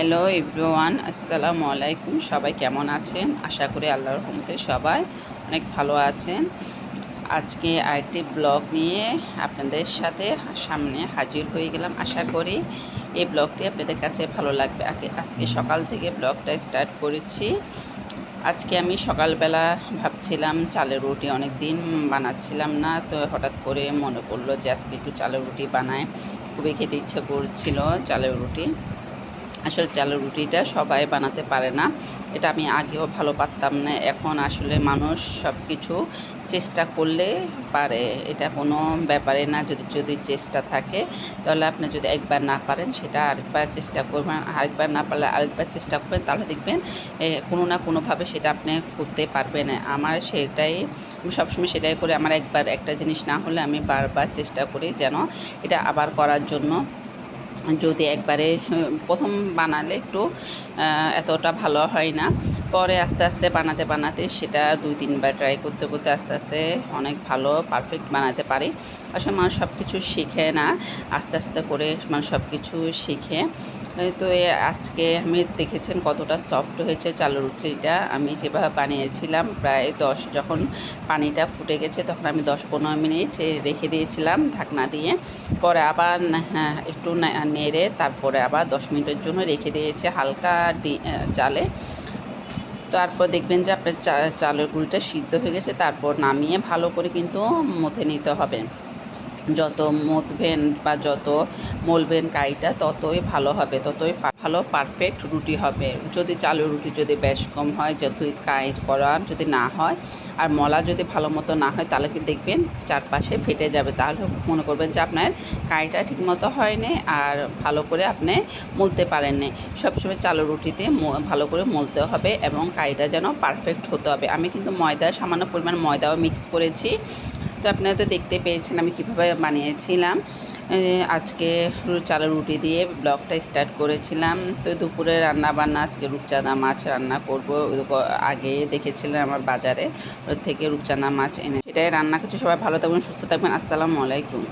Hello everyone আসসালামু আলাইকুম সবাই কেমন আছেন? আশা করি আল্লাহর রহমতে সবাই অনেক ভালো আছেন। আজকে আরেকটি ব্লগ নিয়ে আপনাদের সাথে সামনে হাজির হয়ে গেলাম। আশা করি এই ব্লগটি আপনাদের কাছে ভালো লাগবে। আজকে সকাল থেকে ব্লগটা স্টার্ট করেছি। আজকে আমি সকালবেলা ভাবছিলাম চালের রুটি অনেক দিন বানাচ্ছিলাম না, তো হঠাৎ করে মনে পড়ল যে আজকে একটু চালের রুটি বানায়। খুবই খেতে ইচ্ছে করছিল চালের রুটি। আসলে চালের রুটিটা সবাই বানাতে পারে না। এটা আমি আগেও ভালো পারতাম না। এখন আসলে মানুষ সব কিছু চেষ্টা করলে পারে। এটা কোনো ব্যাপারে না। যদি যদি চেষ্টা থাকে, তাহলে আপনি যদি একবার না পারেন, সেটা আরেকবার চেষ্টা করবেন। আরেকবার না পারলে আরেকবার চেষ্টা করবেন, তাহলে দেখবেন কোনো না কোনোভাবে সেটা আপনি করতে পারবেন। আমার সেটাই, আমি সবসময় সেটাই করে। আমার একবার একটা জিনিস না হলে আমি বারবার চেষ্টা করি যেন এটা আবার করার জন্য। যদি একবারে প্রথম বানালে একটু এতটা ভালো হয় না। পরে আস্তে আস্তে বানাতে বানাতে সেটা দুই, তিনবার ট্রাই করতে করতে আস্তে আস্তে অনেক ভালো পারফেক্ট বানাতে পারি। আসলে মানুষ সব কিছু শিখে না। আস্তে আস্তে করে মানুষ সব কিছু শিখে তো আজকে আমি দেখেছেন কতটা সফট হয়েছে চালের রুটিটা আমি যেভাবে বানিয়েছিলাম প্রায় দশ যখন পানিটা ফুটে গেছে তখন আমি দশ পনেরো মিনিট রেখে দিয়েছিলাম ঢাকনা দিয়ে। পরে আবার হ্যাঁ, একটু নেড়ে তারপরে আবার দশ মিনিটের জন্য রেখে দিয়েছে হালকা জালে তারপর দেখবেন যে আপনার চালের গুঁড়িটা সিদ্ধ হয়ে গেছে তারপর নামিয়ে ভালো করে কিন্তু মথে নিতে হবে। যত মথবেন বা যত মলবেন কাইটা ততই ভালো হবে, ততই ভালো পারফেক্ট রুটি হবে। যদি চালের রুটি যদি বেশ কম হয় যতই কাই করা যদি না হয়, আর মলা যদি ভালো মতো না হয়, তাহলে কি দেখবেন চারপাশে ফেটে যাবে। তাহলে মনে করবেন যে আপনার কাইটা ঠিকমতো হয়নি আর ভালো করে আপনি মলতে পারেননি। সবসময় চালের রুটিতে ভালো করে মলতে হবে এবং কাইটা যেন পারফেক্ট হতে হবে। আমি কিন্তু ময়দা, সামান্য পরিমাণ ময়দাও মিক্স করেছি। তো আপনারা তো দেখতে পেয়েছেন আমি কীভাবে বানিয়েছিলাম। আজকে চালের রুটি দিয়ে ব্লগটা স্টার্ট করেছিলাম। তো দুপুরে রান্না বান্না আজকে রূপচাঁদা মাছ রান্না করব। আগে দেখেছিলাম আমার বাজারে। ওর থেকে রূপচাঁদা মাছ এনে এটাই রান্না। করছি সবাই ভালো থাকবেন, সুস্থ থাকবেন। আসসালামু আলাইকুম।